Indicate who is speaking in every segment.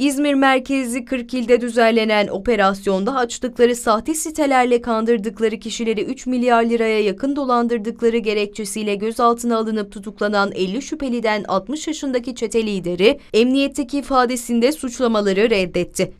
Speaker 1: İzmir merkezli 40 ilde düzenlenen operasyonda açtıkları sahte sitelerle kandırdıkları kişileri 3 milyar liraya yakın dolandırdıkları gerekçesiyle gözaltına alınıp tutuklanan 50 şüpheliden 60 yaşındaki çete lideri emniyetteki ifadesinde suçlamaları reddetti.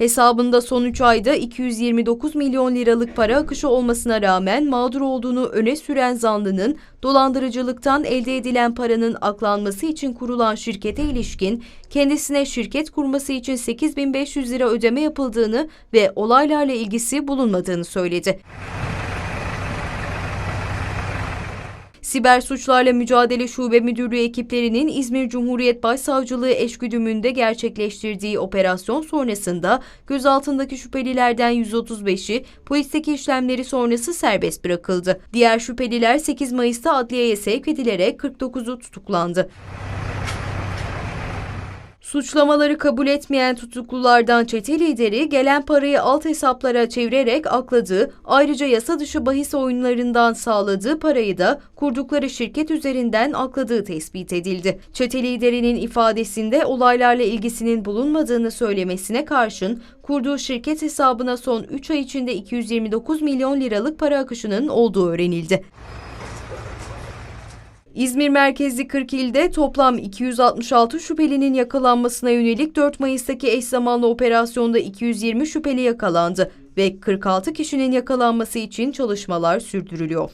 Speaker 1: Hesabında son 3 ayda 229 milyon liralık para akışı olmasına rağmen mağdur olduğunu öne süren zanlının dolandırıcılıktan elde edilen paranın aklanması için kurulan şirkete ilişkin kendisine şirket kurması için 8500 lira ödeme yapıldığını ve olaylarla ilgisi bulunmadığını söyledi. Siber Suçlarla Mücadele Şube Müdürlüğü ekiplerinin İzmir Cumhuriyet Başsavcılığı eşgüdümünde gerçekleştirdiği operasyon sonrasında gözaltındaki şüphelilerden 135'i polisteki işlemleri sonrası serbest bırakıldı. Diğer şüpheliler 8 Mayıs'ta adliyeye sevk edilerek 49'u tutuklandı. Suçlamaları kabul etmeyen tutuklulardan çete lideri gelen parayı alt hesaplara çevirerek akladığı, ayrıca yasa dışı bahis oyunlarından sağladığı parayı da kurdukları şirket üzerinden akladığı tespit edildi. Çete liderinin ifadesinde olaylarla ilgisinin bulunmadığını söylemesine karşın kurduğu şirket hesabına son 3 ay içinde 229 milyon liralık para akışının olduğu öğrenildi. İzmir merkezli 40 ilde toplam 266 şüphelinin yakalanmasına yönelik 4 Mayıs'taki eş zamanlı operasyonda 220 şüpheli yakalandı ve 46 kişinin yakalanması için çalışmalar sürdürülüyor.